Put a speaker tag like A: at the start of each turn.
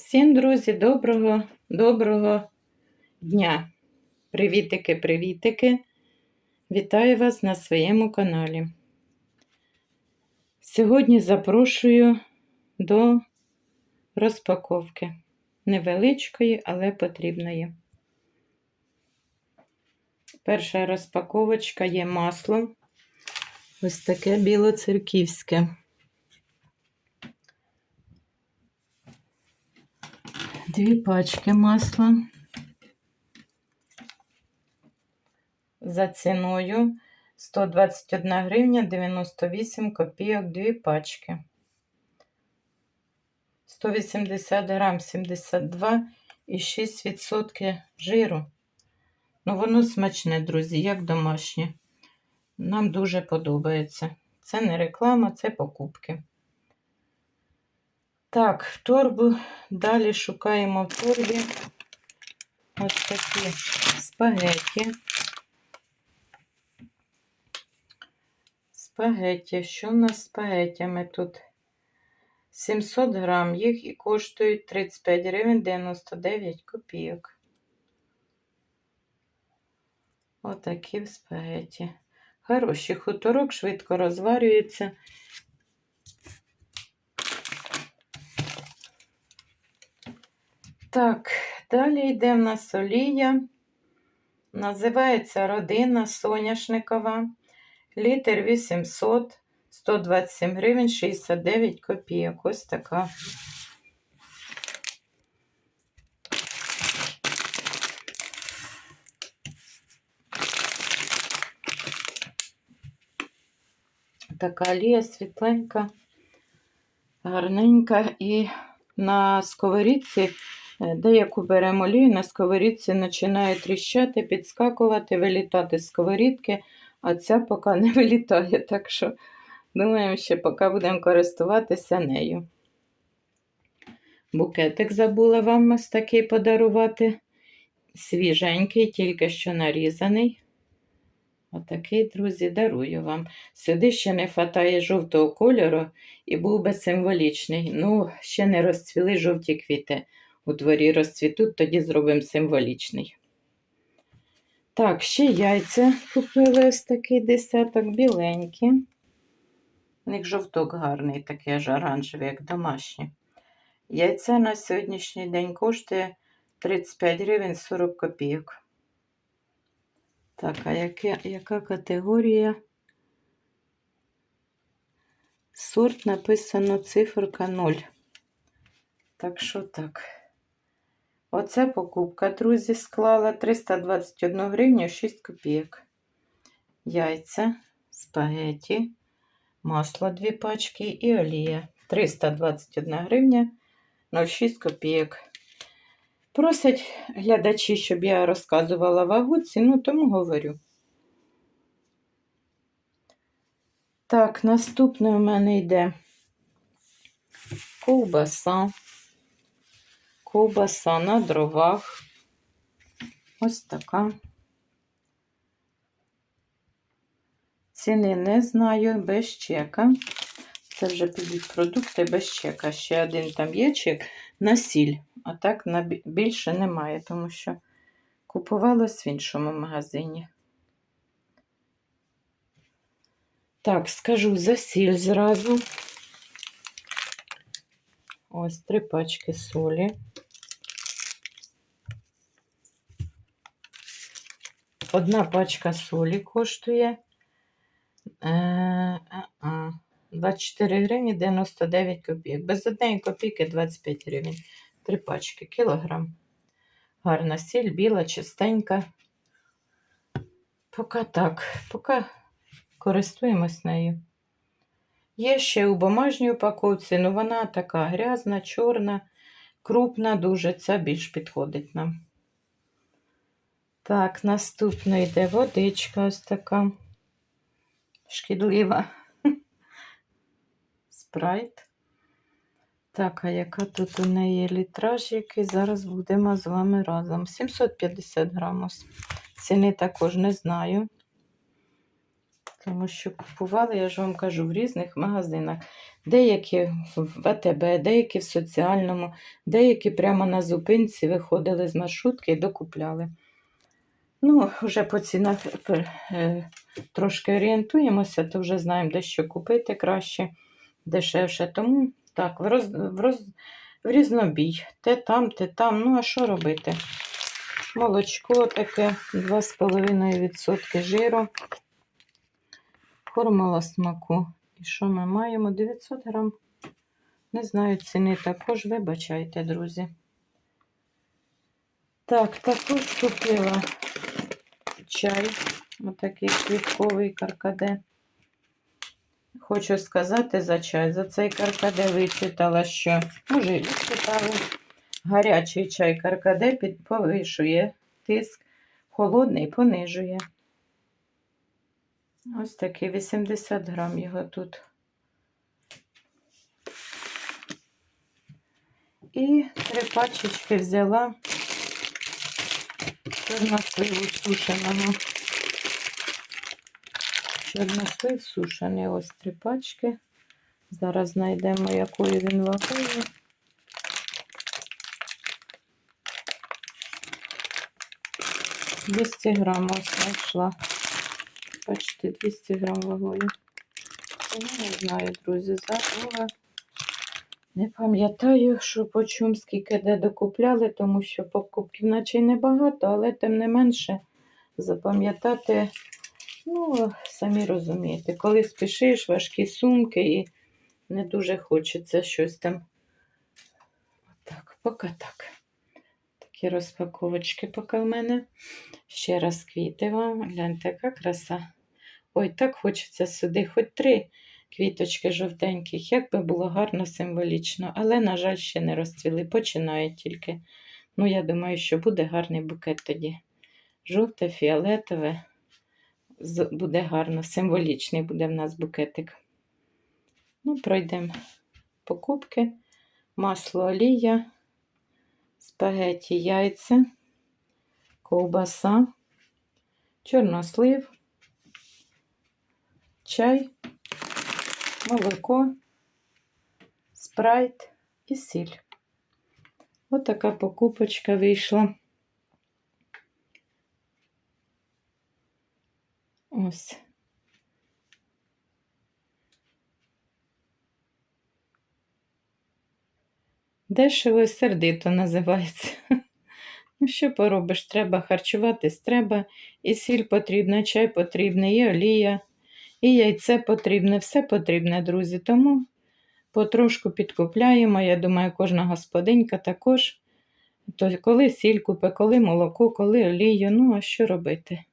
A: Всім, друзі, доброго, доброго дня. Привітики, привітики. Вітаю вас на своєму каналі. Сьогодні запрошую до розпаковки. Невеличкої, але потрібної. Перша розпаковочка є масло. Ось таке білоцерківське. Дві пачки масла за ціною 121 гривня 98 копійок дві пачки. 180 грам 72,6% жиру. Ну, воно смачне, друзі, як домашнє. Нам дуже подобається. Це не реклама, це покупки. Так, в торбу далі шукаємо в торбі ось такі спагетті. Спагетті. Що в нас з спагеттями тут? 700 грам їх і коштують 35 гривень 99 копійок. Отакі спагетті. Хороші хуторок, швидко розварюється. Так, далі йде в нас олія. Називається родина соняшникова. Літр 800, 127 гривень, 69 копійок. Ось така. Така олія світленька, гарненька і на сковорідці Деяку беремо олію, на сковорідці починає тріщати, підскакувати, вилітати з сковорідки, а ця поки не вилітає. Так що думаємо, що поки будемо користуватися нею. Букетик забула вам ось такий подарувати. Свіженький, тільки що нарізаний. Отакий, друзі, дарую вам. Сюди ще не вистачає жовтого кольору і був би символічний. Ну, ще не розцвіли жовті квіти у дворі розцвітуть, тоді зробимо символічний. Так, ще яйця купили ось такий десяток біленькі. У них жовток гарний, такий аж оранжевий, як домашні. Яйця на сьогоднішній день коштує 35 гривень 40 копійок. Так, а яке, яка категорія? Сорт написано циферка 0. Так що так. Оце покупка, друзі, склала 321 гривню 6 копійок. Яйця, спагеті, масло 2 пачки і олія. 321 гривня 06 копійок. Просять глядачі, щоб я розказувала вагу ціну, тому говорю. Так, наступне у мене йде ковбаса ковбаса на дровах. Ось така. Ціни не знаю, без чека. Це вже підуть продукти без чека. Ще один там є чек на сіль, а так на більше немає, тому що купувалось в іншому магазині. Так, скажу за сіль зразу. Ось три пачки солі. Одна пачка солі коштує 24 е, гривні 99 копійок. Без однієї копійки 25 гривень. Три пачки, кілограм. Гарна сіль, біла, чистенька. Поки так, поки користуємось нею. Є ще у бумажній упаковці, але вона така грязна, чорна, крупна, дуже ця більш підходить нам. Так, наступно йде водичка ось така шкідлива. Спрайт. Так, а яка тут у неї літраж, який зараз будемо з вами разом. 750 грамів. Ціни також не знаю. Тому що купували, я ж вам кажу, в різних магазинах. Деякі в АТБ, деякі в соціальному, деякі прямо на зупинці виходили з маршрутки і докупляли. Ну, вже по цінах е, трошки орієнтуємося, то вже знаємо, де що купити краще, дешевше. Тому так, в, роз, в, роз, в різнобій. Те там, те там. Ну, а що робити? Молочко таке 2,5% жиру. Формула смаку. І що ми маємо? 900 грам. Не знаю ціни також, вибачайте, друзі. Так, також купила чай, отакий квітковий каркаде. Хочу сказати за чай. За цей каркаде вичитала, що, може, і читали. Гарячий чай каркаде під- повишує тиск, холодний понижує. Ось такий 80 грам його тут. І три пачечки взяла чорносливу сушеного. Чорнослив сушений, ось три пачки. Зараз знайдемо, якою він вагою. Двісті грам ось знайшла. Бачите, 200 грам вагою. Ну, не знаю, друзі, забула. Не пам'ятаю, що по чому скільки де докупляли, тому що покупків наче й небагато, але тим не менше запам'ятати, ну, самі розумієте, коли спішиш, важкі сумки і не дуже хочеться щось там. Так, поки так. Такі розпаковочки поки в мене. Ще раз квіти вам. Гляньте, яка краса. Ой, так хочеться сюди, хоч три квіточки жовтеньких, як би було гарно символічно, але, на жаль, ще не розцвіли, починають тільки. Ну, я думаю, що буде гарний букет тоді. Жовте, фіолетове. Буде гарно, символічний буде в нас букетик. Ну, пройдемо покупки. Масло олія, спагеті яйця, ковбаса, чорнослив, чай, молоко, спрайт і сіль. Ось така покупочка вийшла. Ось. Дешево і сердито називається. Ну, що поробиш? Треба харчуватись, треба. І сіль потрібна, чай потрібний, і олія, і яйце потрібне, все потрібне, друзі. Тому потрошку підкупляємо. Я думаю, кожна господинька також. То коли сіль купе, коли молоко, коли олію. Ну, а що робити?